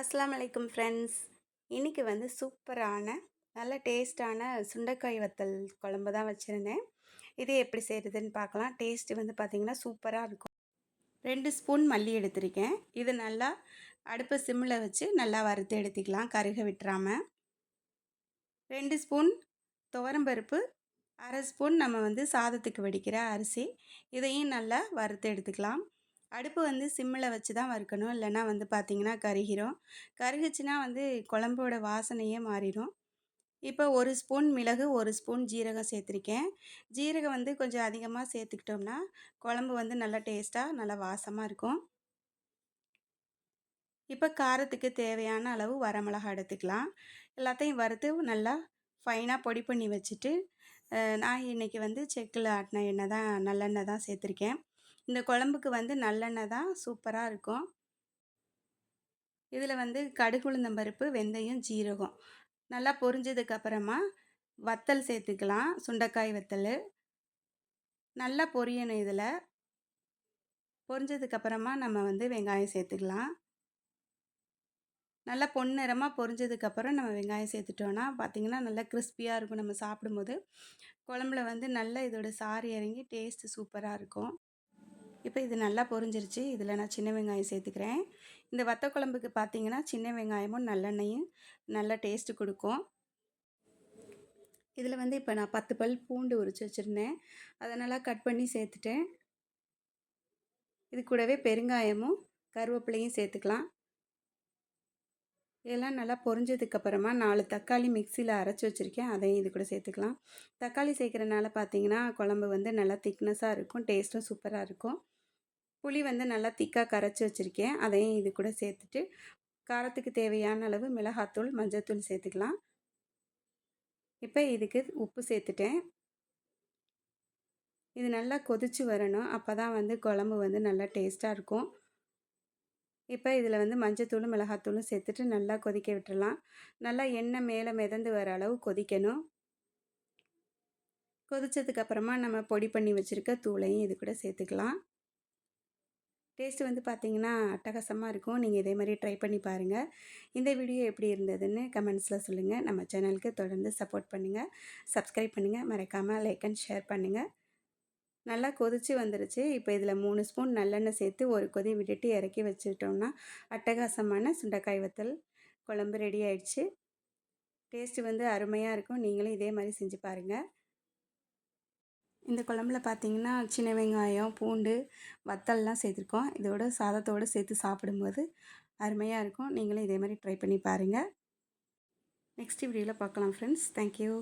அஸ்லாம் வலைக்கும் ஃப்ரெண்ட்ஸ். இன்றைக்கி வந்து சூப்பரான நல்ல டேஸ்டான சுண்டைக்காய் வத்தல் குழம்பு தான் வச்சுருந்தேன். இது எப்படி செய்கிறதுன்னு பார்க்கலாம். டேஸ்ட்டு வந்து பார்த்திங்கன்னா சூப்பராக இருக்கும். ரெண்டு ஸ்பூன் மல்லி எடுத்திருக்கேன். இது நல்லா அடுப்பை சிம்மில் வச்சு நல்லா வறுத்து எடுத்துக்கலாம் கருக விட்டுறாமல் ரெண்டு ஸ்பூன் துவரம்பருப்பு அரை ஸ்பூன் நம்ம வந்து சாதத்துக்கு வடிக்கிற அரிசி. இதையும் நல்லா வறுத்து எடுத்துக்கலாம். அடுப்பு வந்து சிம்மில் வச்சு தான் வறுக்கணும். இல்லைன்னா வந்து பார்த்திங்கன்னா கருகிரும். கருகுச்சுன்னா வந்து குழம்போட வாசனையே மாறிடும் இப்போ ஒரு ஸ்பூன் மிளகு ஒரு ஸ்பூன் ஜீரகம் சேர்த்துருக்கேன். ஜீரகம் வந்து கொஞ்சம் அதிகமாக சேர்த்துக்கிட்டோம்னா குழம்பு வந்து நல்லா டேஸ்ட்டாக நல்லா வாசமாக இருக்கும். இப்போ காரத்துக்கு தேவையான அளவு வரமிளகா எடுத்துக்கலாம். எல்லாத்தையும் வறுத்து நல்லா ஃபைனாக பொடி பண்ணி வச்சுட்டு நான் இன்றைக்கி வந்து செக்கில் ஆட்டின எண்ணெய் தான் நல்லெண்ணெய் தான் சேர்த்துருக்கேன். இந்த குழம்புக்கு வந்து நல்லெண்ணெய் தான் சூப்பராக இருக்கும். இதில் வந்து கடுகுளுந்தம் பருப்பு வெந்தயம் ஜீரகம். நல்லா பொரிஞ்சதுக்கப்புறமா வத்தல் சேர்த்துக்கலாம். சுண்டைக்காய் வத்தல். நல்லா பொரியணும் இதில். பொரிஞ்சதுக்கப்புறமா நம்ம வந்து வெங்காயம் சேர்த்துக்கலாம். நல்லா பொன்னிறமாக பொரிஞ்சதுக்கப்புறம் நம்ம வெங்காயம் சேர்த்துட்டோன்னா பார்த்திங்கன்னா நல்லா கிறிஸ்பியாக இருக்கும். நம்ம சாப்பிடும்போது குழம்புல வந்து நல்லா இதோட சாறு இறங்கி டேஸ்ட்டு சூப்பராக இருக்கும். இப்போ இது நல்லா பொரிஞ்சிருச்சு. இதில் நான் சின்ன வெங்காயம் சேர்த்துக்கிறேன். இந்த வத்த குழம்புக்கு பார்த்தீங்கன்னா சின்ன வெங்காயமும் நல்லெண்ணெயும் நல்லா டேஸ்ட்டு கொடுக்கும். இதில் வந்து இப்போ நான் பத்து பல் பூண்டு உரிச்சு வச்சுருந்தேன். அதை நல்லா கட் பண்ணி சேர்த்துட்டேன். இது கூடவே பெருங்காயமும் கருவேப்பிலையும் சேர்த்துக்கலாம். இதெல்லாம் நல்லா பொரிஞ்சதுக்கப்புறமா நாலு தக்காளி மிக்சியில் அரைச்சி வச்சுருக்கேன். அதையும் இது கூட சேர்த்துக்கலாம். தக்காளி சேர்க்குறனால பார்த்தீங்கன்னா குழம்பு வந்து நல்லா திக்னஸாக இருக்கும். டேஸ்ட்டும் சூப்பராக இருக்கும். புளி வந்து நல்லா திக்காக கரைச்சி வச்சுருக்கேன். அதையும் இது கூட சேர்த்துட்டு காரத்துக்கு தேவையான அளவு மிளகாத்தூள் மஞ்சத்தூள் சேர்த்துக்கலாம். இப்போ இதுக்கு உப்பு சேர்த்துட்டேன். இது நல்லா கொதித்து வரணும். அப்போ தான் வந்து குழம்பு வந்து நல்லா டேஸ்ட்டாக இருக்கும். இப்போ இதில் வந்து மஞ்சத்தூளும் மிளகாத்தூளும் சேர்த்துட்டு நல்லா கொதிக்க விட்டுடலாம் நல்லா எண்ணெய் மேலே மிதந்து வர அளவு கொதிக்கணும். கொதித்ததுக்கப்புறமா நம்ம பொடி பண்ணி வச்சுருக்க தூளையும் இது கூட சேர்த்துக்கலாம். டேஸ்ட்டு வந்து பார்த்திங்கன்னா அட்டகாசமாக இருக்கும். நீங்கள் இதே மாதிரி ட்ரை பண்ணி பாருங்கள் இந்த வீடியோ எப்படி இருந்ததுன்னு கமெண்ட்ஸில் சொல்லுங்கள் நம்ம சேனலுக்கு தொடர்ந்து சப்போர்ட் பண்ணுங்கள் சப்ஸ்கிரைப் பண்ணுங்கள் மறக்காமல் லைக் அண்ட் ஷேர் பண்ணுங்கள் நல்லா கொதித்து வந்துருச்சு. இப்போ இதில் மூணு ஸ்பூன் நல்லெண்ணெய் சேர்த்து ஒரு கொதி விட்டுட்டு இறக்கி வச்சுட்டோம்னா அட்டகாசமான சுண்டைக்காய் வத்தல் குழம்பு ரெடி ஆயிடுச்சு. டேஸ்ட்டு வந்து அருமையாக இருக்கும். நீங்களும் இதே மாதிரி செஞ்சு பாருங்கள் இந்த குழம்புல பார்த்தீங்கன்னா சின்ன வெங்காயம் பூண்டு வத்தல்லாம் சேர்த்துருக்கோம். இதோட சாதத்தோடு சேர்த்து சாப்பிடும்போது அருமையாக இருக்கும். நீங்களும் இதே மாதிரி ட்ரை பண்ணி பாருங்கள் நெக்ஸ்ட் வீடியோவில் பார்க்கலாம் ஃப்ரெண்ட்ஸ் தேங்க்யூ